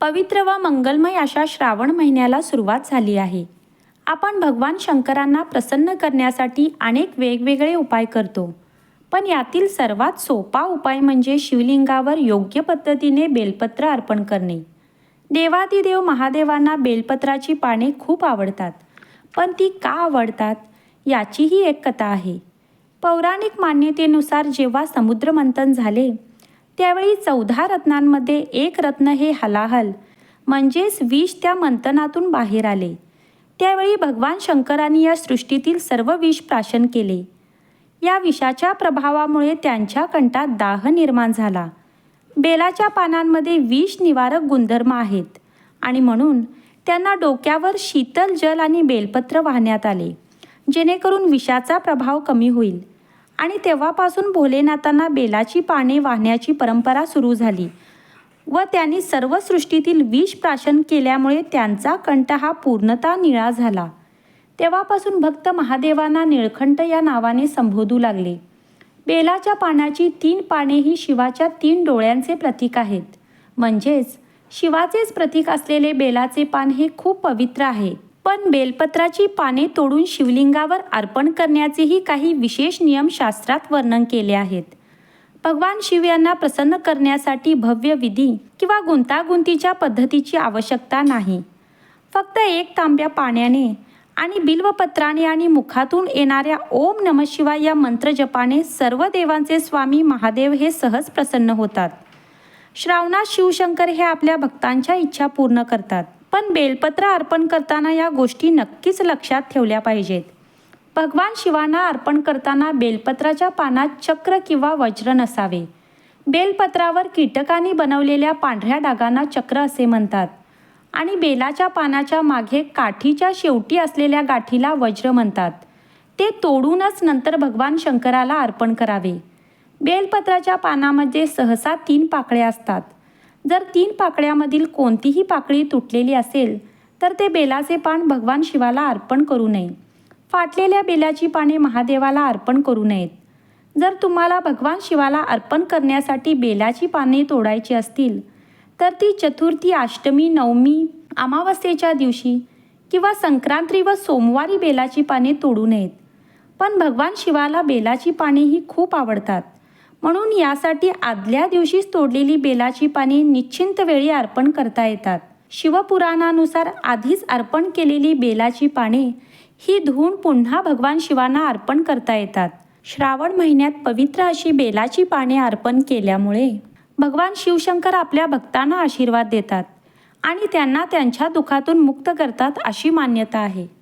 पवित्र व मंगलमय अशा श्रावण महिन्याला सुरुवात झाली आहे. आपण भगवान शंकरांना प्रसन्न करण्यासाठी अनेक वेगवेगळे उपाय करतो. पण यातील सर्वात सोपा उपाय म्हणजे शिवलिंगावर योग्य पद्धतीने बेलपत्र अर्पण करणे. देवादिदेव महादेवांना बेलपत्राची पाने खूप आवडतात. पण ती का आवडतात? याचीही एक कथा आहे. पौराणिक मान्यतेनुसार जेव्हा समुद्रमंथन झाले त्यावेळी चौदा रत्नांमध्ये एक रत्न हे हलाहल म्हणजेच विष त्या मंथनातून बाहेर आले. त्यावेळी भगवान शंकरांनी या सृष्टीतील सर्व विष प्राशन केले. या विषाच्या प्रभावामुळे त्यांच्या कंठात दाह निर्माण झाला. बेलाच्या पानांमध्ये विष निवारक गुणधर्म आहेत आणि म्हणून त्यांना डोक्यावर शीतल जल आणि बेलपत्र वाहण्यात आले जेणेकरून विषाचा प्रभाव कमी होईल. आणि तेव्हापासून भोलेनाथांना बेलाची पाने वाहण्याची परंपरा सुरू झाली व त्यांनी सर्व सृष्टीतील विष प्राशन केल्यामुळे त्यांचा कंठ हा पूर्णतः निळा झाला. तेव्हापासून भक्त महादेवांना निळखंठ या नावाने संबोधू लागले. बेलाच्या पानाची तीन पाने ही शिवाच्या तीन डोळ्यांचे प्रतीक आहेत. म्हणजेच शिवाचेच प्रतीक असलेले बेलाचे पान हे खूप पवित्र आहे. पण बेलपत्राची पाने तोडून शिवलिंगावर अर्पण करण्याचेही काही विशेष नियम शास्त्रात वर्णन केले आहेत. भगवान शिव यांना प्रसन्न करण्यासाठी भव्य विधी किंवा गुंतागुंतीच्या पद्धतीची आवश्यकता नाही. फक्त एक तांब्या पाण्याने आणि बिल्वपत्राने आणि मुखातून येणाऱ्या ओम नम शिवाय या मंत्रजपाने सर्व देवांचे स्वामी महादेव हे सहज प्रसन्न होतात. श्रावणात शिवशंकर हे आपल्या भक्तांच्या इच्छा पूर्ण करतात. पण बेलपत्र अर्पण करताना या गोष्टी नक्कीच लक्षात ठेवल्या पाहिजेत. भगवान शिवांना अर्पण करताना बेलपत्राच्या पानात चक्र किंवा वज्र नसावे. बेलपत्रावर कीटकांनी बनवलेल्या पांढऱ्या डागांना चक्र असे म्हणतात. आणि बेलाच्या पानाच्या मागे काठीच्या शेवटी असलेल्या गाठीला वज्र म्हणतात. ते तोडूनच नंतर भगवान शंकराला अर्पण करावे. बेलपत्राच्या पानामध्ये सहसा तीन पाकळ्या असतात. जर तीन पाकळ्यामधील कोणतीही पाकळी तुटलेली असेल तर ते बेलाचे पान भगवान शिवाला अर्पण करू नये. फाटलेल्या बेलाची पाने महादेवाला अर्पण करू नयेत. जर तुम्हाला भगवान शिवाला अर्पण करण्यासाठी बेलाची पाने तोडायची असतील तर ती चतुर्थी अष्टमी नवमी अमावस्येच्या दिवशी किंवा संक्रांती व सोमवारी बेलाची पाने तोडू नयेत. पण भगवान शिवाला बेलाची पाने ही खूप आवडतात. म्हणून यासाठी आदल्या दिवशीच तोडलेली बेलाची पाने निश्चिंत वेळी अर्पण करता येतात. शिवपुराणानुसार आधीच अर्पण केलेली बेलाची पाने ही धुवून पुन्हा भगवान शिवांना अर्पण करता येतात. श्रावण महिन्यात पवित्र अशी बेलाची पाने अर्पण केल्यामुळे भगवान शिवशंकर आपल्या भक्तांना आशीर्वाद देतात आणि त्यांना त्यांच्या दुखातून मुक्त करतात अशी मान्यता आहे.